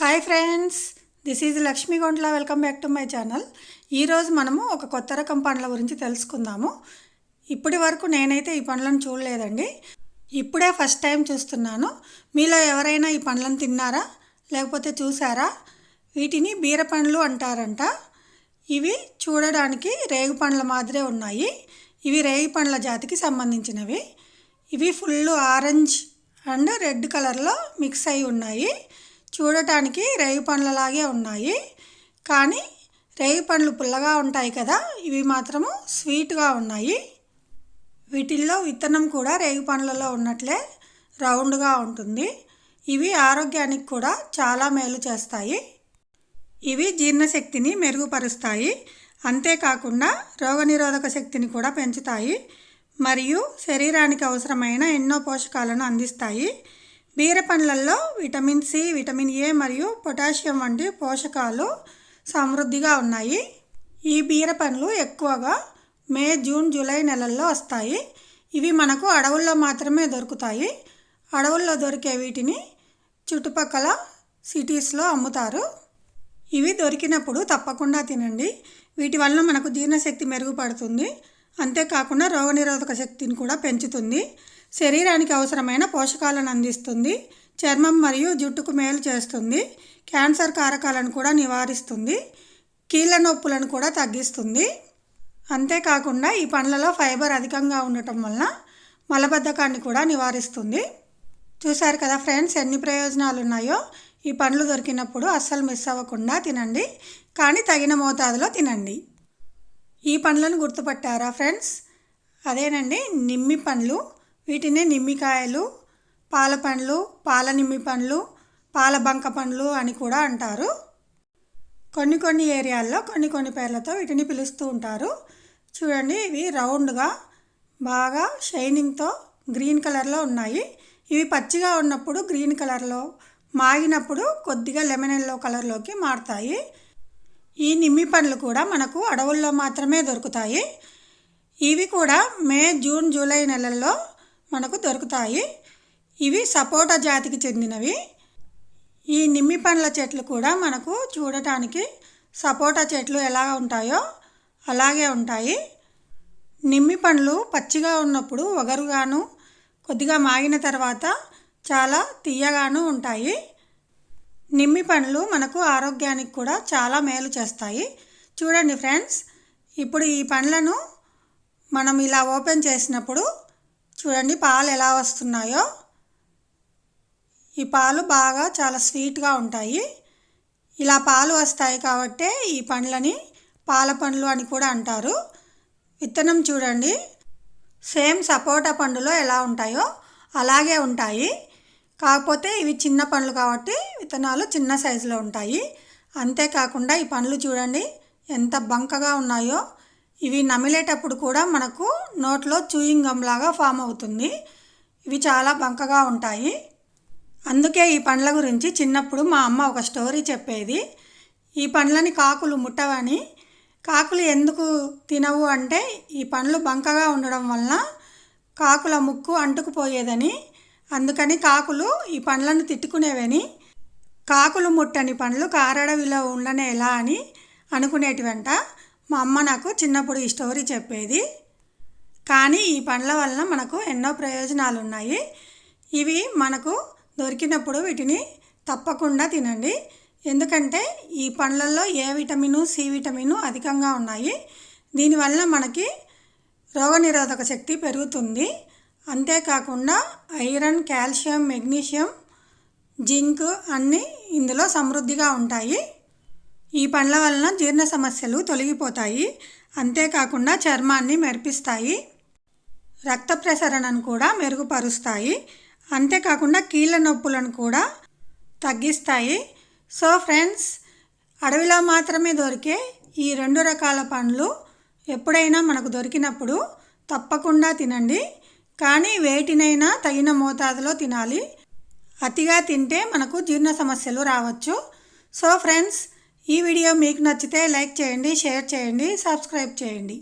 Hi friends this is Lakshmi Gontla welcome back to my channel ఈరోజు మనము ఒక కొత్త రకం పండ్ల గురించి తెలుసుకుందాము. ఇప్పటి వరకు నేనైతే ఈ పండ్లను చూడలేదండి. ఇప్పుడే ఫస్ట్ టైం చూస్తున్నాను. మీలో ఎవరైనా ఈ పండ్లను తిన్నారా? లేకపోతే చూసారా? వీటిని బీర పండ్లు అంటారంట. ఇవి చూడడానికి రేగు పండ్ల మాదిరే ఉన్నాయి. ఇవి రేగి పండ్ల జాతికి సంబంధించినవి. ఇవి ఫుల్ ఆరెంజ్ అండ్ రెడ్ కలర్లో మిక్స్ అయి ఉన్నాయి. చూడటానికి రేయి పండ్లలాగే ఉన్నాయి. కానీ రేయి పండ్లు పుల్లగా ఉంటాయి కదా ఇవి మాత్రము స్వీట్గా ఉన్నాయి. వీటిల్లో విత్తనం కూడా రేగి పండ్లలో ఉన్నట్లే రౌండ్గా ఉంటుంది. ఇవి ఆరోగ్యానికి కూడా చాలా మేలు చేస్తాయి. ఇవి జీర్ణశక్తిని మెరుగుపరుస్తాయి. అంతేకాకుండా రోగనిరోధక శక్తిని కూడా పెంచుతాయి. మరియు శరీరానికి అవసరమైన ఎన్నో పోషకాలను అందిస్తాయి. బీర పండ్లల్లో విటమిన్ సి విటమిన్ ఏ మరియు పొటాషియం వంటి పోషకాలు సమృద్ధిగా ఉన్నాయి. ఈ బీర పండ్లు ఎక్కువగా మే జూన్ జూలై నెలల్లో వస్తాయి. ఇవి మనకు అడవుల్లో మాత్రమే దొరుకుతాయి. అడవుల్లో దొరికే వీటిని చుట్టుపక్కల సిటీస్లో అమ్ముతారు. ఇవి దొరికినప్పుడు తప్పకుండా తినండి. వీటి వల్ల మనకు జీర్ణశక్తి మెరుగుపడుతుంది. అంతేకాకుండా రోగనిరోధక శక్తిని కూడా పెంచుతుంది. శరీరానికి అవసరమైన పోషకాలను అందిస్తుంది. చర్మం మరియు జుట్టుకు మేలు చేస్తుంది. క్యాన్సర్ కారకాలను కూడా నివారిస్తుంది. కీళ్ళ నొప్పులను కూడా తగ్గిస్తుంది. అంతేకాకుండా ఈ పండ్లలో ఫైబర్ అధికంగా ఉండటం వలన మలబద్ధకాన్ని కూడా నివారిస్తుంది. చూశారు కదా ఫ్రెండ్స్ ఎన్ని ప్రయోజనాలు ఉన్నాయో? ఈ పండ్లు దొరికినప్పుడు అస్సలు మిస్ అవ్వకుండా తినండి. కానీ తగిన మోతాదులో తినండి. ఈ పండ్లను గుర్తుపట్టారా ఫ్రెండ్స్? అదేనండి నిమ్మి పండ్లు. వీటినే నిమ్మికాయలు పాల పండ్లు పాల నిమ్మి పండ్లు పాల బంక పండ్లు అని కూడా అంటారు. కొన్ని కొన్ని ఏరియాల్లో కొన్ని కొన్ని పేర్లతో వీటిని పిలుస్తూ ఉంటారు. చూడండి ఇవి రౌండ్గా బాగా షైనింగ్తో గ్రీన్ కలర్లో ఉన్నాయి. ఇవి పచ్చిగా ఉన్నప్పుడు గ్రీన్ కలర్లో మాగినప్పుడు కొద్దిగా లెమన్ ఎల్లో కలర్లోకి మారుతాయి. ఈ నిమ్మి పండ్లు కూడా మనకు అడవుల్లో మాత్రమే దొరుకుతాయి. ఇవి కూడా మే జూన్ జూలై నెలల్లో మనకు దొరుకుతాయి. ఇవి సపోటా జాతికి చెందినవి. ఈ నిమ్మి పండ్ల చెట్లు కూడా మనకు చూడటానికి సపోటా చెట్లు ఎలా ఉంటాయో అలాగే ఉంటాయి. నిమ్మి పండ్లు పచ్చిగా ఉన్నప్పుడు ఒగరుగాను కొద్దిగా మాగిన తర్వాత చాలా తీయగాను ఉంటాయి. నిమ్మి పండ్లు మనకు ఆరోగ్యానికి కూడా చాలా మేలు చేస్తాయి. చూడండి ఫ్రెండ్స్ ఇప్పుడు ఈ పండ్లను మనం ఇలా ఓపెన్ చేసినప్పుడు చూడండి పాలు ఎలా వస్తున్నాయో. ఈ పాలు బాగా చాలా స్వీట్గా ఉంటాయి. ఇలా పాలు వస్తాయి కాబట్టే ఈ పండ్లని పాల పండ్లు అని కూడా అంటారు. విత్తనం చూడండి సేమ్ సపోటా పండులో ఎలా ఉంటాయో అలాగే ఉంటాయి. కాకపోతే ఇవి చిన్న పండ్లు కాబట్టి విత్తనాలు చిన్న సైజులో ఉంటాయి. అంతేకాకుండా ఈ పండ్లు చూడండి ఎంత బంకగా ఉన్నాయో. ఇవి నమిలేటప్పుడు కూడా మనకు నోట్లో చూయింగ్ గమ్ లాగా ఫామ్ అవుతుంది. ఇవి చాలా బంకగా ఉంటాయి. అందుకే ఈ పండ్ల గురించి చిన్నప్పుడు మా అమ్మ ఒక స్టోరీ చెప్పేది. ఈ పండ్లని కాకులు ముట్టవని. కాకులు ఎందుకు తినవు అంటే ఈ పండ్లు బంకగా ఉండడం వలన కాకుల ముక్కు అంటుకుపోయేదని. అందుకని కాకులు ఈ పండ్లను తిట్టుకునేవని. కాకులు ముట్టని పండ్లు కారడవిలో ఉండనేలా అని అనుకునేటివంట. మా అమ్మ నాకు చిన్నప్పుడు ఈ స్టోరీ చెప్పేది. కానీ ఈ పండ్ల వలన మనకు ఎన్నో ప్రయోజనాలు ఉన్నాయి ఇవి మనకు దొరికినప్పుడు వీటిని తప్పకుండా తినండి. ఎందుకంటే ఈ పండ్లలో ఏ విటమిను సి విటమిను అధికంగా ఉన్నాయి. దీనివల్ల మనకి రోగనిరోధక శక్తి పెరుగుతుంది. అంతేకాకుండా ఐరన్ కాల్షియం మెగ్నీషియం జింక్ అన్నీ ఇందులో సమృద్ధిగా ఉంటాయి. ఈ పండ్ల వలన జీర్ణ సమస్యలు తొలగిపోతాయి. అంతేకాకుండా చర్మాన్ని మెరిపిస్తాయి. రక్త ప్రసరణను కూడా మెరుగుపరుస్తాయి. అంతేకాకుండా కీళ్ళ నొప్పులను కూడా తగ్గిస్తాయి. సో ఫ్రెండ్స్ అడవిలో మాత్రమే దొరికే ఈ రెండు రకాల పండ్లు ఎప్పుడైనా మనకు దొరికినప్పుడు తప్పకుండా తినండి. కానీ వేటినైనా తగిన మోతాదులో తినాలి. అతిగా తింటే మనకు జీర్ణ సమస్యలు రావచ్చు. సో ఫ్రెండ్స్ ఈ వీడియో మీకు నచ్చితే లైక్ చేయండి షేర్ చేయండి సబ్స్క్రైబ్ చేయండి.